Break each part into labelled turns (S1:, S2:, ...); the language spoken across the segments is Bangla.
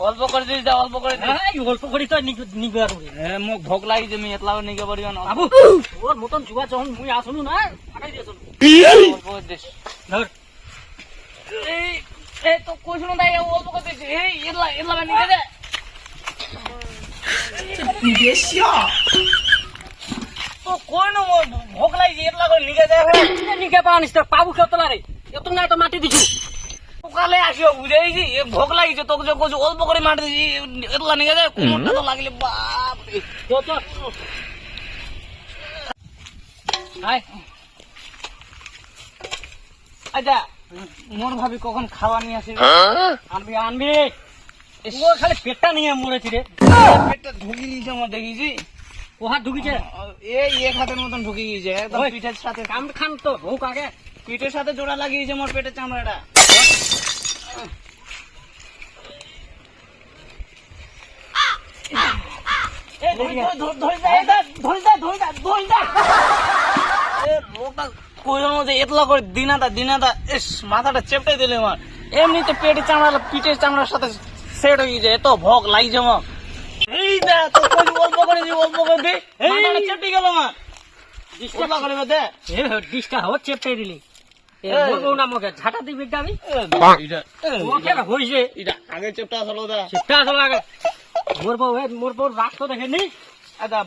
S1: অল্প করে দিস দে অল্প করে
S2: এই অল্প করি তো নিগ- নিগো।
S1: এ মোক ভোক লাগিছে আমি এতলা নিকে পারিব না।
S2: বাবু ওর মতন যুবা যখন মুই আসলু না ফাটাই দিয়েছিল।
S1: অল্প করে দিস।
S2: ধর।
S1: এই এই তো কইছ না অল্প করে দিস। এই এতলা এতলা নিকে দে। তো কই না ভোক লাগিছে এতলা করে নিকে দে।
S2: এ নিকে পাওয়া নিস পাবু কেউ তোলা রে। এত নাই তো মাটি দিছু।
S1: সকালে আসিও বুঝাইছি এ ভোক লাগিছে তোকে যে কইছি অল্প করে মাটি দিছি এতলা নিকে দে কোমরটা তো লাগলে বাপ রে আচ্ছা মোর ভাবি কখন খাওয়া নিয়ে আসিবি
S2: আনবি আনবি ও খালি পেটটা নিয়ে মরেছি রে।
S1: পেটটা ঢুকি দিয়েছে আমার দেখিছি
S2: ও হাত ঢুকিছে
S1: এই এক হাতের মতন ঢুকে গিয়েছে একদম পিঠের সাথে।
S2: কাম খান তো ভুক আগে।
S1: পিঠের সাথে জোড়া লাগিয়েছে মোর পেটের চামড়াটা। এতলা করে দিনাটা দিনাটা ইস মাথাটা চেপটাই দিলে আমার। এমনিতে পেটের চামড়া পিঠের চামড়ার সাথে সেট হয়ে গেছে এত ভোগ লাগছে আমার এই দে তো অল্প করে দি। অল্প করে দি
S2: এই।
S1: চেপটে গেল আমার অল্প করে দে।
S2: এ ডিসটা চেপটাই দিলি। মোর বউ মোর বউ রাস্তা দেখে নি
S1: আদা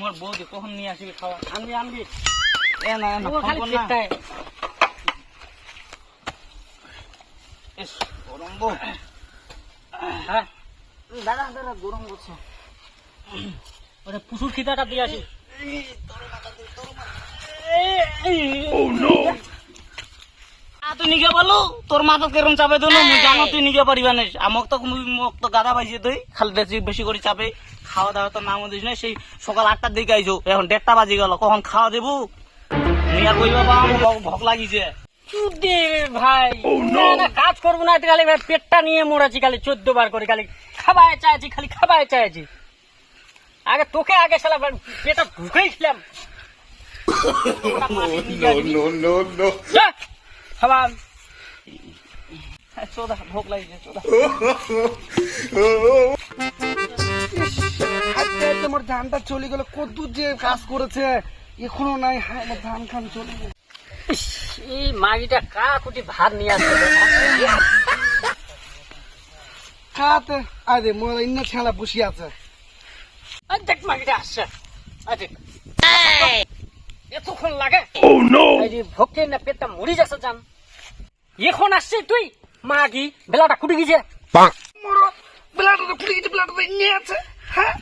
S1: মোর বৌদি কখন নিয়ে আসবি খাওয়া?
S2: আনবি আনবি।
S1: এ না না
S2: খালি
S1: ফোন কর না।
S2: চেপটায়।
S1: ইস, গরম বউ।
S2: হ্যাঁ।
S1: দাদা দাদা গরম
S2: ওরে পুসুর খিদাটা দিয়ে আসি।
S1: তুই বলো তোর মাথা কেরম চাপে দিল মুই জানো তুই পারিবা না। আমক তো মোক তো গাদা পাইছে তুই খালি বেশি বেশি করে চাপে। খাওয়া দাওয়া তো নাম দিস না সেই সকাল আটটার দিকে আইছো এখন দেড়টা বাজি গেল কখন খাওয়া দেবো? নিয়া কই বাবা ভোগ লাগিছে।
S2: ভাই না না কাজ করব না খালি পেটটা নিয়ে মরেছি খালি চোদ্দ বার করে খালি খাবায় চাইছি খালি খাবায় চাইছি। আগে তোকে আগে সালা পেটা
S3: no, no, no.
S2: খাবার
S1: চোদা ভোগ লাগিছে চোদা
S4: আমার ধানটা চলে গেল কত যে কাজ করেছে। এখনও নাই আমার ধান খান চলে গেল।
S2: এই মাগিটা কা কুটি ভাত নিয়ে আসছে?
S4: খাতে আরে মোর ইন্ন ছেলা বসে আছে।
S2: আর দেখ মাগিটা আসছে। আর দেখ। এতক্ষণ লাগে? এই যে ভোগে না পেটটা মরি যাচ্ছে জান। এখন আসছে তুই? মাগি বেলাটা কুটি গেছে
S4: মোর বেলাটা ফুটে গেছে বেলাটা নিয়ে আছে হ্যাঁ?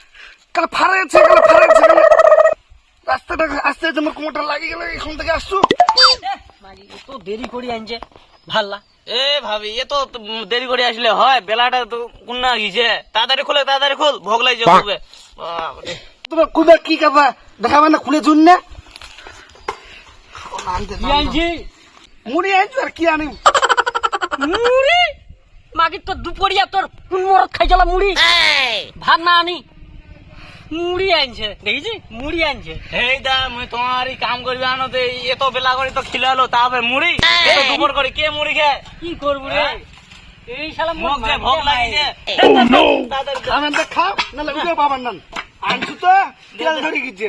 S4: কালে ফাড়ে আছে কালে ফাড়ে আছে কালে রাস্তাটা আস্তে আস্তে আমার কোমরটা লাগে গেল এখন থেকে আসছো।
S2: মাগি তো দেরি করে আনছে? ভাল্লা।
S1: এ ভাবি এ তো দেরি করে আসলে হয় বেলাটা তো কুন্না গিয়েছে? তাড়াতাড়ি খুলে তাড়াতাড়ি খুল ভোগ লাগছে
S4: তোমার কুদা কি কাবা দেখাবে না খুলে জুন না?
S2: কি
S4: মুড়ি আনছো আর কি আনি
S2: মুড়ি? মাগি তো দুপরিয়া তোর কোন মরত খাই গেল মুড়ি? ভাত না আনি। মুড়ি আনছে। দেখেছি মুড়ি আনছে।
S1: এই দা মুই তোমারই কাম করবি আনোতে এত বেলা করে তো খিলালো তারপরে মুড়ি? এত দুপুর করে কে মুড়ি খায়?
S2: কি করব রে? এই শালা
S1: মুখ যে ভোগ লাগিছে তাড়াতাড়ি
S4: তো খাও নাহলে উঠে পাবেন না আনছো তো তেল ধরে গিচ্ছে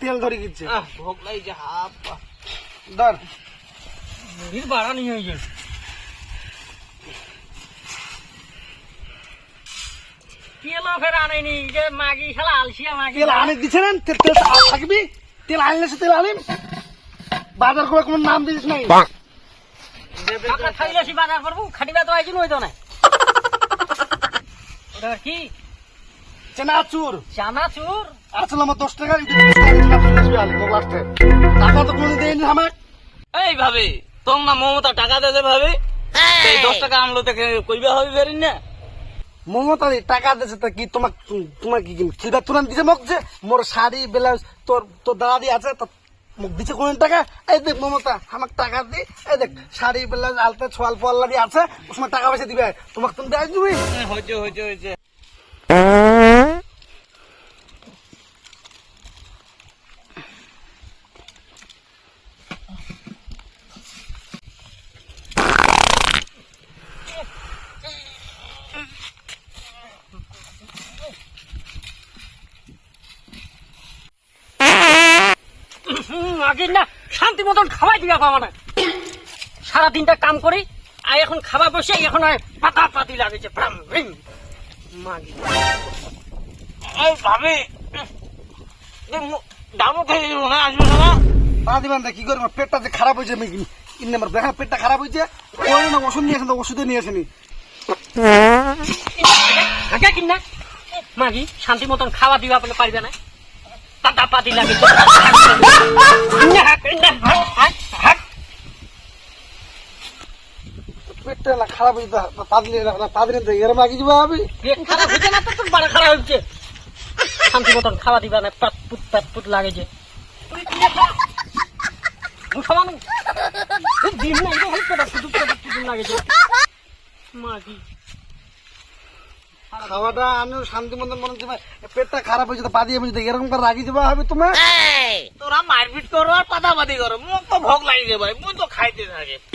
S4: তেল ধরে গিচ্ছে
S1: ভোগ লাগিছে হাপ
S4: ধর
S2: বাড়ানি হয়ে গেছে তেলও ফের আনেনি যে মাগি শালা আলসিয়া মাগি
S4: তেল আনে দিছে না তেল তেল আর থাকবি তেল আনলে সে তেল আনিম বাজার করে কোনো নাম দিস নাই
S2: বাজার করব খাটিবা তো আইছি নই তো না ওটা কি
S4: চেনাচুর
S2: চানাচুর
S4: আসলে আমার দশ টাকা টাকা তো কোনো দেয়নি আমার
S1: এই ভাবি তোম না মমতা টাকা দেবে ভাবি? এই দশ টাকা আনলো তো কইবা হবি বেরিন না।
S4: মমতা টাকা দিছে তা কি তোমাক তোমার কি খিদা তুরান দিছে মোক যে? মোর শাড়ি ব্লাউজ তোর তোর দাদা দি আছে তা মোক দিছে কোন টাকা? এই দেখ মমতা আমাক টাকা দি এই দেখ শাড়ি ব্লাউজ আলতা ছোয়াল পোয়াল্লা দি আছে ওসময় টাকা পয়সা দিবে। তোমাক তুমি দেয় দিবি।
S1: হয়েছে হয়েছে হয়েছে
S2: মাগির না শান্তি মতন খাওয়াই দিবা পাবা না। সারা দিনটা কাম করি আর এখন খাবার বসে এখন পাতা পাতি লাগেছে মাগি।
S1: ভাবি ডামো খেয়ে না আসবে না
S4: পা দিবেন না কি করে পেটটা যে খারাপ হয়েছে আমি পেটটা খারাপ হয়েছে। ওই না ওষুধ নিয়ে আসেন তো ওষুধে নিয়ে আসেনি।
S2: হাঁকা মাগি শান্তি মতন খাওয়া দিবা বলে পারবে না। পাতা পাতি লাগেছে না, না, হাট, হাট, হাট।
S4: পেটটা খারাপ হয়েছে পা দিলে না পা দিলে তো এরম আগে যাব আমি।
S2: পেট খারাপ হয়েছে না তো তোর বাড়া খারাপ হচ্ছে শান্তি মতন খাওয়া দিবা না পাত পুত পাত পুত লাগে যে। মুসলমান ডিম নাই তো হচ্ছে পুত পুত লাগে যে। মাগি।
S4: খাওয়াটা আমি শান্তি মতন মনে হচ্ছে পেটটা খারাপ হয়েছে পা দিয়ে বুঝতে এরকম করে রাগি দেবা হবে তোমার
S1: তোরা মারপিট করো আর পাতাপাতি করো মুখ তো ভোগ লাগি ভাই মুখ তো খাইতে থাকে।